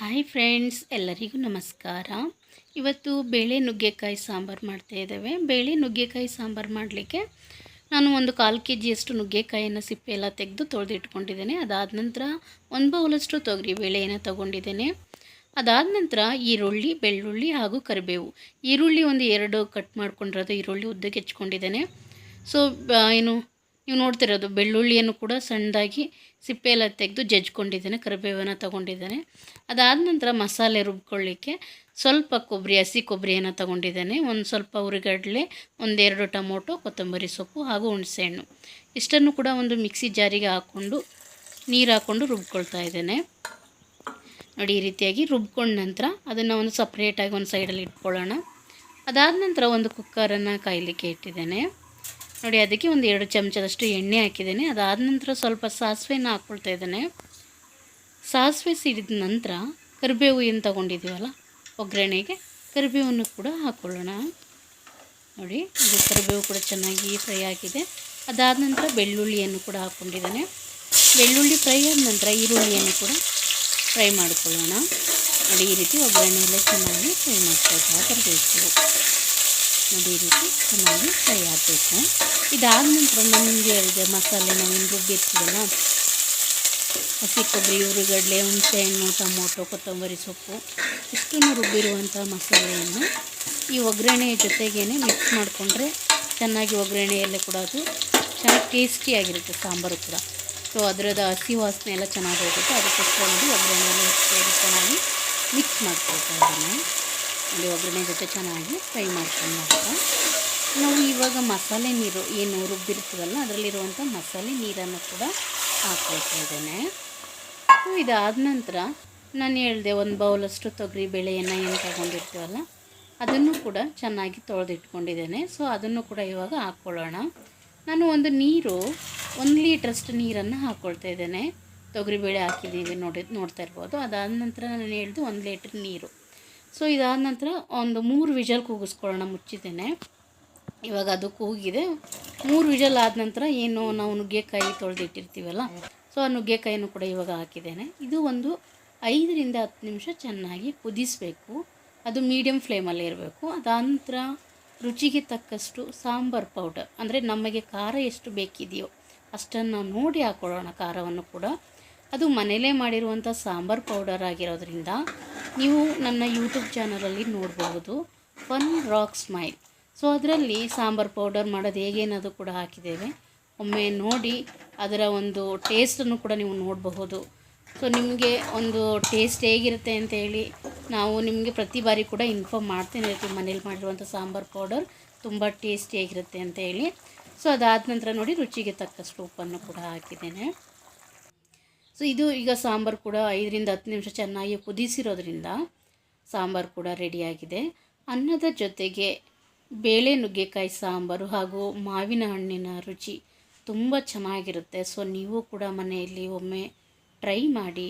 Hi friends, ಎಲ್ಲರಿಗೂ ನಮಸ್ಕಾರ. ಇವತ್ತು ಬೇಳೆ ನುಗ್ಗೆಕಾಯಿ ಸಾಂಬಾರು ಮಾಡ್ತಾ ಇದ್ದೇವೆ. ಬೇಳೆ ನುಗ್ಗೆಕಾಯಿ ಸಾಂಬಾರು ಮಾಡಲಿಕ್ಕೆ ನಾನು ಒಂದು ಕಾಲು ಕೆ ಜಿಯಷ್ಟು ನುಗ್ಗೆಕಾಯಿಯನ್ನು ಸಿಪ್ಪೆ ಎಲ್ಲ ತೆಗೆದು ತೊಳೆದಿಟ್ಕೊಂಡಿದ್ದೇನೆ. ಅದಾದ ನಂತರ ಒಂದು ಬೌಲಷ್ಟು ತೊಗರಿ ಬೇಳೆಯನ್ನು ತೊಗೊಂಡಿದ್ದೇನೆ. ಅದಾದ ನಂತರ ಈರುಳ್ಳಿ, ಬೆಳ್ಳುಳ್ಳಿ ಹಾಗೂ ಕರಿಬೇವು. ಈರುಳ್ಳಿ ಒಂದು ಎರಡು ಕಟ್ ಮಾಡ್ಕೊಂಡಿರೋದು ಈರುಳ್ಳಿ ಉದ್ದಕ್ಕೆ ಹೆಚ್ಕೊಂಡಿದ್ದೇನೆ. ಸೊ ಏನು ನೀವು ನೋಡ್ತಿರೋದು, ಬೆಳ್ಳುಳ್ಳಿಯನ್ನು ಕೂಡ ಸಣ್ಣದಾಗಿ ಸಿಪ್ಪೆಯೆಲ್ಲ ತೆಗೆದು ಜಜ್ಕೊಂಡಿದ್ದೇನೆ ಕರಿಬೇವನ್ನು ತಗೊಂಡಿದ್ದೇನೆ. ಅದಾದ ನಂತರ ಮಸಾಲೆ ರುಬ್ಕೊಳ್ಳಿಕ್ಕೆ ಸ್ವಲ್ಪ ಕೊಬ್ಬರಿ, ಹಸಿ ಕೊಬ್ಬರಿಯನ್ನು ತಗೊಂಡಿದ್ದೇನೆ. ಒಂದು ಸ್ವಲ್ಪ ಉರಿಗಡಲೆ, ಒಂದೆರಡು ಟೊಮೊಟೊ, ಕೊತ್ತಂಬರಿ ಸೊಪ್ಪು ಹಾಗೂ ಹುಣಸೆಹಣ್ಣು. ಇಷ್ಟನ್ನು ಕೂಡ ಒಂದು ಮಿಕ್ಸಿ ಜಾರಿಗೆ ಹಾಕ್ಕೊಂಡು ನೀರು ಹಾಕ್ಕೊಂಡು ರುಬ್ಕೊಳ್ತಾ ಇದ್ದೇನೆ. ನೋಡಿ, ಈ ರೀತಿಯಾಗಿ ರುಬ್ಕೊಂಡ ನಂತರ ಅದನ್ನು ಒಂದು ಸಪ್ರೇಟಾಗಿ ಒಂದು ಸೈಡಲ್ಲಿ ಇಟ್ಕೊಳ್ಳೋಣ. ಅದಾದ ನಂತರ ಒಂದು ಕುಕ್ಕರನ್ನು ಕಾಯಲಿಕ್ಕೆ ಇಟ್ಟಿದ್ದೇನೆ. ನೋಡಿ, ಅದಕ್ಕೆ ಒಂದು ಎರಡು ಚಮಚದಷ್ಟು ಎಣ್ಣೆ ಹಾಕಿದ್ದೇನೆ. ಅದಾದ ನಂತರ ಸ್ವಲ್ಪ ಸಾಸಿವೆನ ಹಾಕ್ಕೊಳ್ತಾ ಇದ್ದೇನೆ. ಸಾಸಿವೆ ಸಿಡಿದ ನಂತರ ಕರಿಬೇವು ಏನು ತಗೊಂಡಿದ್ದೀವಲ್ಲ, ಒಗ್ಗರಣೆಗೆ ಕರಿಬೇವನ್ನು ಕೂಡ ಹಾಕ್ಕೊಳ್ಳೋಣ ನೋಡಿ, ಇದು ಕರಿಬೇವು ಕೂಡ ಚೆನ್ನಾಗಿ ಫ್ರೈ ಆಗಿದೆ. ಅದಾದ ನಂತರ ಬೆಳ್ಳುಳ್ಳಿಯನ್ನು ಕೂಡ ಹಾಕ್ಕೊಂಡಿದ್ದೇನೆ. ಬೆಳ್ಳುಳ್ಳಿ ಫ್ರೈ ಆದ ನಂತರ ಈರುಳ್ಳಿಯನ್ನು ಕೂಡ ಫ್ರೈ ಮಾಡಿಕೊಳ್ಳೋಣ. ನೋಡಿ, ಈ ರೀತಿ ಒಗ್ಗರಣೆಯಲ್ಲೇ ಚೆನ್ನಾಗಿ ಫ್ರೈ ಮಾಡ್ಕೊಳ್ತಾ ಬರಬೇಕು. ನೋಡಿ ರೀತಿ ಚೆನ್ನಾಗಿ ಫ್ರೈ ಆಗಬೇಕು. ಇದಾದ ನಂತರ ನಮಗೆ ಹೇಳಿದೆ ಮಸಾಲೆ ಇನ್ನು ರುಬ್ಬಿರ್ತೀವಲ್ಲ ಹಸಿ ಕೊಬ್ಬರಿ, ಹುರಿಗಡಲೆ, ಹುಣಸೆಹಣ್ಣು, ಟೊಮೊಟೊ, ಕೊತ್ತಂಬರಿ ಸೊಪ್ಪು, ಇಷ್ಟನ್ನು ರುಬ್ಬಿರುವಂಥ ಮಸಾಲೆಯನ್ನು ಈ ಒಗ್ಗರಣೆ ಜೊತೆಗೇ ಮಿಕ್ಸ್ ಮಾಡಿಕೊಂಡ್ರೆ ಚೆನ್ನಾಗಿ ಒಗ್ಗರಣೆಯಲ್ಲೇ ಕೂಡ ಅದು ಚೆನ್ನಾಗಿ ಟೇಸ್ಟಿಯಾಗಿರುತ್ತೆ ಸಾಂಬಾರು ಕೂಡ. ಸೊ ಅದರದ ಹಸಿ ವಾಸನೆ ಎಲ್ಲ ಚೆನ್ನಾಗಿ ಹೋಗುತ್ತೆ. ಅದಕ್ಕೋಸ್ಕರ ನೋಡಿ ಒಗ್ಗರಣೆಯಲ್ಲಿ ಚೆನ್ನಾಗಿ ಮಿಕ್ಸ್ ಮಾಡ್ಕೊಳ್ತಾ ಇದ್ದೇನೆ. ನೋಡಿ ಒಗ್ಗರಣೆ ಜೊತೆ ಚೆನ್ನಾಗಿ ಫ್ರೈ ಮಾಡ್ಕೊಂಡು ನಂತರ ನಾವು ಇವಾಗ ಮಸಾಲೆ ನೀರು ಏನು ರುಬ್ಬಿರ್ತೀವಲ್ಲ ಅದರಲ್ಲಿರುವಂಥ ಮಸಾಲೆ ನೀರನ್ನು ಕೂಡ ಇದ್ದೇನೆ. ಸೊ ಇದಾದ ನಂತರ ನಾನು ಹೇಳಿದೆ ಒಂದು ಬೌಲಷ್ಟು ತೊಗರಿ ಬೇಳೆಯನ್ನು ಏನು ತಗೊಂಡಿರ್ತೀವಲ್ಲ, ಅದನ್ನು ಕೂಡ ಚೆನ್ನಾಗಿ ತೊಳೆದಿಟ್ಕೊಂಡಿದ್ದೇನೆ. ಸೊ, ಅದನ್ನು ಕೂಡ ಇವಾಗ ಹಾಕ್ಕೊಳ್ಳೋಣ. ನಾನು ಒಂದು ನೀರು, ಒಂದು ಲೀಟ್ರಷ್ಟು ನೀರನ್ನು ಹಾಕ್ಕೊಳ್ತಾ ಇದ್ದೇನೆ. ತೊಗರಿಬೇಳೆ ಹಾಕಿದ್ದೀವಿ ನೋಡಿ, ನೋಡ್ತಾ ಇರ್ಬೋದು. ಅದಾದ ನಂತರ ನಾನು ಹೇಳಿದ್ದು ಒಂದು ಲೀಟ್ರ್ ನೀರು. ಸೊ ಇದಾದ ನಂತರ ಒಂದು ಮೂರು ವಿಜಲ್ ಕೂಗಿಸ್ಕೊಳ್ಳೋಣ ಮುಚ್ಚಿದ್ದೇನೆ. ಇವಾಗ ಅದು ಕೂಗಿದೆ. ಮೂರು ವಿಜಲ್ ಆದ ನಂತರ ಏನು ನಾವು ನುಗ್ಗೆಕಾಯಿ ತೊಳೆದಿಟ್ಟಿರ್ತೀವಲ್ಲ ಸೊ ಆ ನುಗ್ಗೆಕಾಯಿನೂ ಕೂಡ ಇವಾಗ ಹಾಕಿದ್ದೇನೆ. ಇದು ಒಂದು ಐದರಿಂದ ಹತ್ತು ನಿಮಿಷ ಚೆನ್ನಾಗಿ ಕುದಿಸಬೇಕು. ಅದು ಮೀಡಿಯಮ್ ಫ್ಲೇಮಲ್ಲಿ ಇರಬೇಕು. ಅದಾದ ನಂತರ ರುಚಿಗೆ ತಕ್ಕಷ್ಟು ಸಾಂಬಾರ್ ಪೌಡರ್ ಅಂದರೆ ನಮಗೆ ಖಾರ ಎಷ್ಟು ಬೇಕಿದೆಯೋ ಅಷ್ಟನ್ನು ನೋಡಿ ಹಾಕ್ಕೊಳ್ಳೋಣ ಖಾರವನ್ನು ಕೂಡ. ಅದು ಮನೇಲೇ ಮಾಡಿರುವಂಥ ಸಾಂಬಾರ್ ಪೌಡರ್ ಆಗಿರೋದ್ರಿಂದ ನೀವು ನನ್ನ ಯೂಟ್ಯೂಬ್ ಚಾನಲಲ್ಲಿ ನೋಡಬಹುದು ಫನ್ ರಾಕ್ ಸ್ಮೈಲ್ ಸೊ ಅದರಲ್ಲಿ ಸಾಂಬಾರು ಪೌಡರ್ ಮಾಡೋದು ಹೇಗೆ ಅನ್ನೋದು ಕೂಡ ಹಾಕಿದ್ದೇವೆ. ಒಮ್ಮೆ ನೋಡಿ ಅದರ ಒಂದು ಟೇಸ್ಟನ್ನು ಕೂಡ ನೀವು ನೋಡಬಹುದು. ಸೊ ನಿಮಗೆ ಒಂದು ಟೇಸ್ಟ್ ಹೇಗಿರುತ್ತೆ ಅಂತ ಹೇಳಿ ನಾವು ನಿಮಗೆ ಪ್ರತಿ ಬಾರಿ ಕೂಡ ಇನ್ಫಾರ್ಮ್ ಮಾಡ್ತೇನೆ. ಇರ್ತೀವಿ ಮನೇಲಿ ಮಾಡಿರುವಂಥ ಸಾಂಬಾರು ಪೌಡರ್ ತುಂಬ ಟೇಸ್ಟಿಯಾಗಿರುತ್ತೆ ಅಂತ ಹೇಳಿ. ಸೊ ಅದಾದ ನಂತರ ನೋಡಿ ರುಚಿಗೆ ತಕ್ಕಷ್ಟು ಉಪ್ಪನ್ನು ಕೂಡ ಹಾಕಿದ್ದೇನೆ. ಸೊ ಇದು ಈಗ ಸಾಂಬಾರು ಕೂಡ ಐದರಿಂದ ಹತ್ತು ನಿಮಿಷ ಚೆನ್ನಾಗಿ ಕುದಿಸಿರೋದ್ರಿಂದ ಸಾಂಬಾರು ಕೂಡ ರೆಡಿಯಾಗಿದೆ ಅನ್ನದ ಜೊತೆಗೆ ಬೇಳೆ ನುಗ್ಗೆಕಾಯಿ ಸಾಂಬಾರು ಹಾಗೂ ಮಾವಿನ ಹಣ್ಣಿನ ರುಚಿ ತುಂಬ ಚೆನ್ನಾಗಿರುತ್ತೆ. ಸೊ ನೀವು ಕೂಡ ಮನೆಯಲ್ಲಿ ಒಮ್ಮೆ ಟ್ರೈ ಮಾಡಿ